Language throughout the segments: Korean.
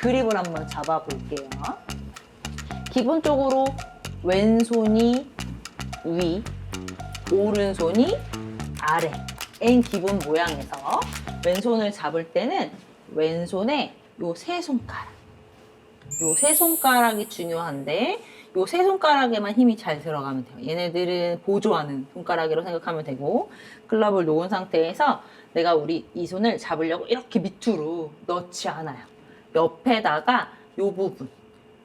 그립을 한번 잡아볼게요. 기본적으로 왼손이 위, 오른손이 아래. N 기본 모양에서 왼손을 잡을 때는 왼손에 요 세 손가락. 요 세 손가락이 중요한데 요 세 손가락에만 힘이 잘 들어가면 돼요. 얘네들은 보조하는 손가락이라고 생각하면 되고 클럽을 놓은 상태에서 내가 우리 이 손을 잡으려고 이렇게 밑으로 넣지 않아요. 옆에다가 요 부분,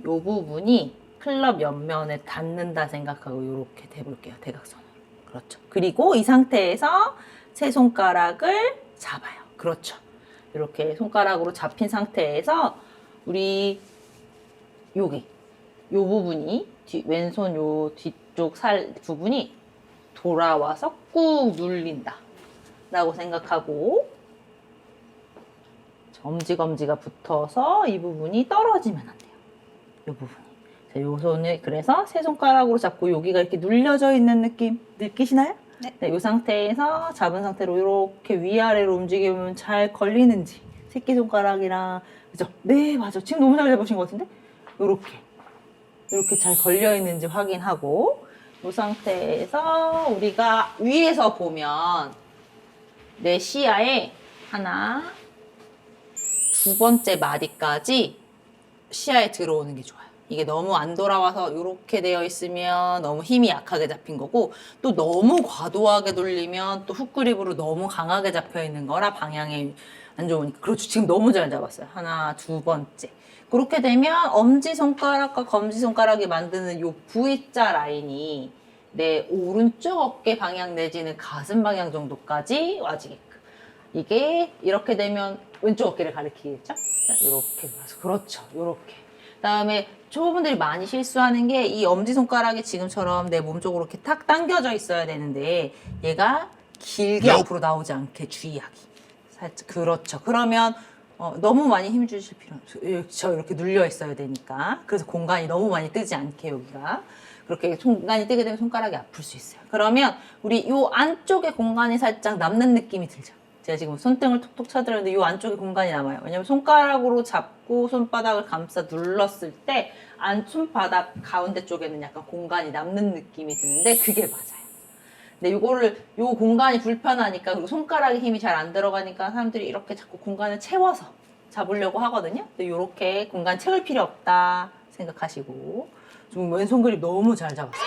요 부분이 클럽 옆면에 닿는다 생각하고 이렇게 대볼게요. 대각선으로. 그렇죠. 그리고 이 상태에서 세 손가락을 잡아요. 그렇죠. 이렇게 손가락으로 잡힌 상태에서 우리 여기 요 부분이 뒤, 왼손 요 뒤쪽 살 부분이 돌아와서 꾹 눌린다 라고 생각하고 엄지검지가 붙어서 이 부분이 떨어지면 안 돼요 요 부분이 자, 요 손을 그래서 세 손가락으로 잡고 여기가 이렇게 눌려져 있는 느낌 느끼시나요? 네. 이 상태에서 잡은 상태로 이렇게 위아래로 움직이면 잘 걸리는지 새끼손가락이랑 그죠? 네 맞아 지금 너무 잘 잡으신 것 같은데 이렇게 이렇게 잘 걸려 있는지 확인하고 이 상태에서 우리가 위에서 보면 내 시야에 하나 두 번째 마디까지 시야에 들어오는 게 좋아요. 이게 너무 안 돌아와서 이렇게 되어 있으면 너무 힘이 약하게 잡힌 거고 또 너무 과도하게 돌리면 또 훅그립으로 너무 강하게 잡혀 있는 거라 방향이 안 좋으니까 그렇죠. 지금 너무 잘 잡았어요. 하나, 두 번째. 그렇게 되면 엄지손가락과 검지손가락이 만드는 요 V자 라인이 내 오른쪽 어깨 방향 내지는 가슴 방향 정도까지 와지게끔. 이게 이렇게 되면 왼쪽 어깨를 가리키겠죠? 자, 이렇게 가서 그렇죠. 이렇게. 그다음에 초보분들이 많이 실수하는 게 이 엄지손가락이 지금처럼 내 몸 쪽으로 이렇게 탁 당겨져 있어야 되는데 얘가 길게 앞으로 나오지 않게 주의하기. 살짝 그렇죠. 그러면 어, 너무 많이 힘 주실 필요 없어요. 저 이렇게 눌려 있어야 되니까. 그래서 공간이 너무 많이 뜨지 않게 여기가. 그렇게 공간이 뜨게 되면 손가락이 아플 수 있어요. 그러면 우리 요 안쪽에 공간이 살짝 남는 느낌이 들죠. 제가 지금 손등을 톡톡 쳐드렸는데 요 안쪽에 공간이 남아요. 왜냐면 손가락으로 잡고 손바닥을 감싸 눌렀을 때 안 손바닥 가운데 쪽에는 약간 공간이 남는 느낌이 드는데 그게 맞아요. 근데 요거를 요 공간이 불편하니까 그리고 손가락에 힘이 잘 안 들어가니까 사람들이 이렇게 자꾸 공간을 채워서 잡으려고 하거든요. 근데 요렇게 공간 채울 필요 없다 생각하시고 지금 왼손 그립 너무 잘 잡았어요.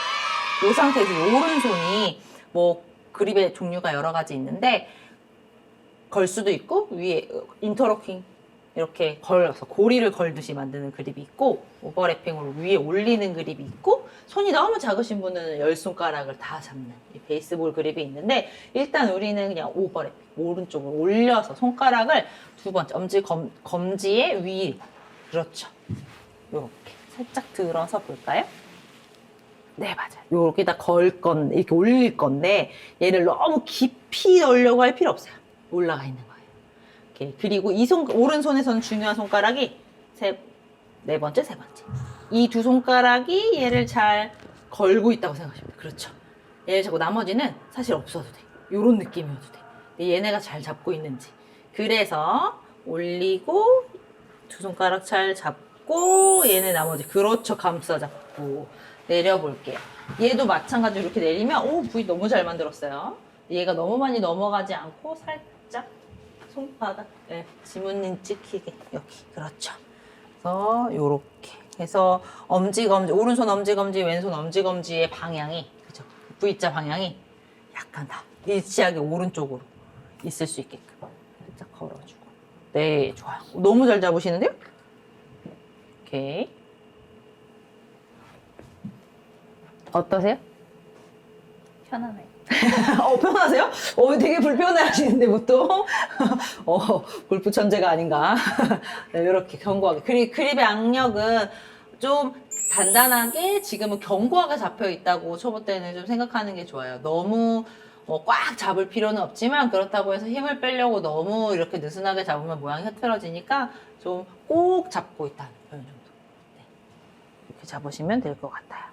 요 상태에서 요 오른손이 뭐 그립의 종류가 여러 가지 있는데 걸 수도 있고 위에 인터로킹 이렇게 걸어서 고리를 걸듯이 만드는 그립이 있고 오버래핑으로 위에 올리는 그립이 있고 손이 너무 작으신 분은 열 손가락을 다 잡는 이 베이스볼 그립이 있는데 일단 우리는 그냥 오버래핑 오른쪽으로 올려서 손가락을 두 번째 엄지 검, 검지의 위 그렇죠 요렇게 살짝 들어서 볼까요? 네, 맞아요. 요렇게다 걸 건데, 이렇게 올릴 건데, 얘를 너무 깊이 넣으려고 할 필요 없어요. 올라가 있는 거예요. 이렇게. 그리고 이 손, 오른손에서는 중요한 손가락이 세, 네 번째, 세 번째. 이 두 손가락이 얘를 잘 걸고 있다고 생각하시면 돼요. 그렇죠. 얘를 잡고 나머지는 사실 없어도 돼. 요런 느낌이어도 돼. 근데 얘네가 잘 잡고 있는지. 그래서 올리고, 두 손가락 잘 잡고, 얘네 나머지. 그렇죠. 감싸 잡고. 내려볼게요. 얘도 마찬가지로 이렇게 내리면, 오, 부위 너무 잘 만들었어요. 얘가 너무 많이 넘어가지 않고 살짝 손바닥, 네, 지문님 찍히게. 여기. 그렇죠. 그래서 요렇게 해서 엄지검지, 오른손 엄지검지, 왼손 엄지검지의 방향이, 그죠? V자 방향이 약간 다 일치하게 오른쪽으로 있을 수 있게끔 살짝 걸어주고. 네, 좋아요. 너무 잘 잡으시는데요? 오케이. 어떠세요? 편하네요. 어, 편하세요? 어, 되게 불편해 하시는데, 보통. 어, 골프 천재가 아닌가. 네, 이렇게 견고하게. 그리, 그립의 악력은 좀 단단하게 지금은 견고하게 잡혀 있다고 초보 때는 좀 생각하는 게 좋아요. 너무 어, 꽉 잡을 필요는 없지만 그렇다고 해서 힘을 빼려고 너무 이렇게 느슨하게 잡으면 모양이 흐트러지니까 좀 꼭 잡고 있다는 표현 정도. 네. 이렇게 잡으시면 될 것 같아요.